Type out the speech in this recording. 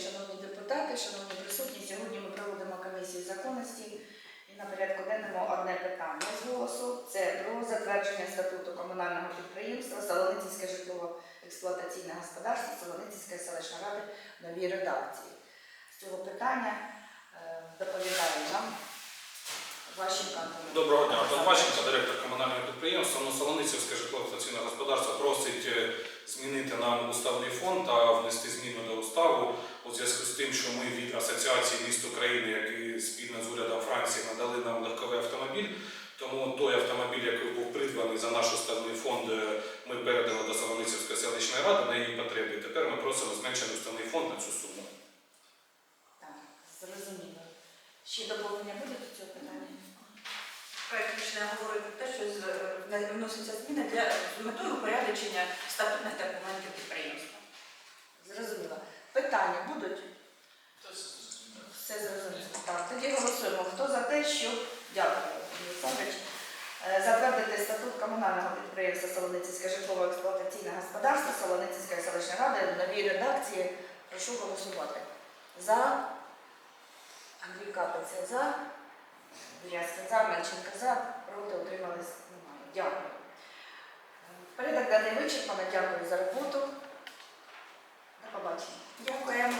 день, шановні депутати, шановні присутні. Сьогодні ми проводимо комісію законності і на порядку денному одне питання з голосу. Це про затвердження статуту комунального підприємства Солоницьке житлово-експлуатаційне господарство Солоницької селищної ради в новій редакції. З цього питання е, доповідає нам Ващенко Антон. Доброго дня. Антон Ващенко, директор комунального підприємства. Ну, Солоницівське житлово-експлуатаційне господарство просить е, змінити нам уставний фонд та тим, що ми від Асоціації міст України, які спільно з урядом Франції надали нам легковий автомобіль. Тому той автомобіль, який був придбаний за наш уставний фонд, е, ми передали до Солоницівської селищної ради на її потреби. Тепер ми просимо зменшити уставний фонд на цю суму. Так, зрозуміло. Ще доповнення буде до цього питання? Проект рішення говорить про те, що з- вносяться зміни для метою упорядочення статутних документів підприємства. Зрозуміло. Питання будуть? Все зрозуміло. Так, тоді голосуємо. Хто за те, що дякую, е, затвердити статут комунального підприємства Солоницьке житлово-експлуатаційне господарство Солоницької селищної ради в новій редакції. Прошу голосувати. За Андрій Капиця за. Буряцька за, Мельченка за, проти утримались немає. Дякую. Порядок даний вичерпано. Дякую за роботу. До побачення. Дякуємо.